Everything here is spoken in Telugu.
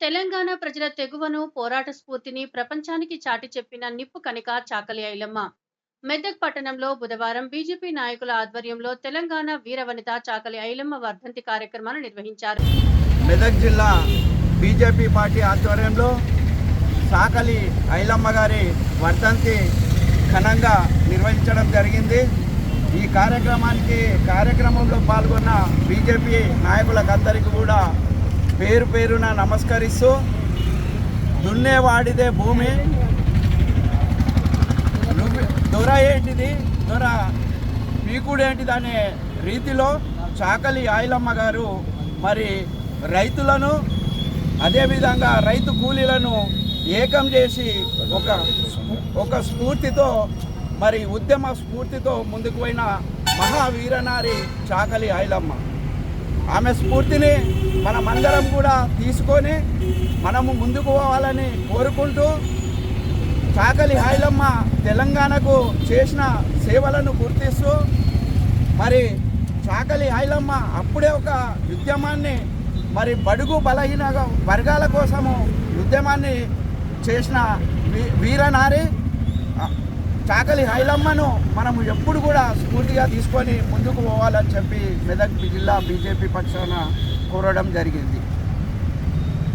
తెలంగాణ ప్రజల తెగువను పోరాట స్ఫూర్తిని ప్రపంచానికి చాటి చెప్పిన నిప్పు కనిక చాకలి ఐలమ్మ. మెదక్ పట్టణంలో బుధవారం బీజేపీ నాయకుల ఆధ్వర్యంలో తెలంగాణ వీరవనిత చాకలి ఐలమ్మ వర్ధంతి కార్యక్రమాలు నిర్వహించారు. మెదక్ జిల్లా బీజేపీ పార్టీ ఆధ్వర్యంలో సాకలి ఐలమ్మ గారి వర్ధంతి ఘనంగా నిర్వహించడం జరిగింది. ఈ కార్యక్రమానికి కార్యక్రమంలో పాల్గొన్న బీజేపీ నాయకులకందరికీ కూడా పేరు పేరున నమస్కరిస్తూ దున్నేవాడిదే భూమి. దొర ఏంటిది? దొర పీకుడేంటిది అనే రీతిలో చాకలి ఆయిలమ్మ గారు మరి రైతులను అదేవిధంగా రైతు కూలీలను ఏకం చేసి ఒక ఒక స్ఫూర్తితో మరి ఉద్యమ స్ఫూర్తితో ముందుకు పోయిన మహావీరనారి చాకలి ఆయిలమ్మ. ఆమె స్ఫూర్తిని మనమందరం కూడా తీసుకొని మనము ముందుకు పోవాలని కోరుకుంటూ చాకలి హాయిలమ్మ తెలంగాణకు చేసిన సేవలను గుర్తిస్తూ మరి చాకలి హాయిలమ్మ అప్పుడే ఒక ఉద్యమాన్ని మరి బడుగు బలహీన వర్గాల కోసము ఉద్యమాన్ని చేసిన వీ- వీరనారి. చాకలి హైలమ్మను మనము ఎప్పుడు కూడా స్ఫూర్తిగా తీసుకొని ముందుకు పోవాలని చెప్పి మెదక్ జిల్లా బీజేపీ పక్షాన కోరడం జరిగింది.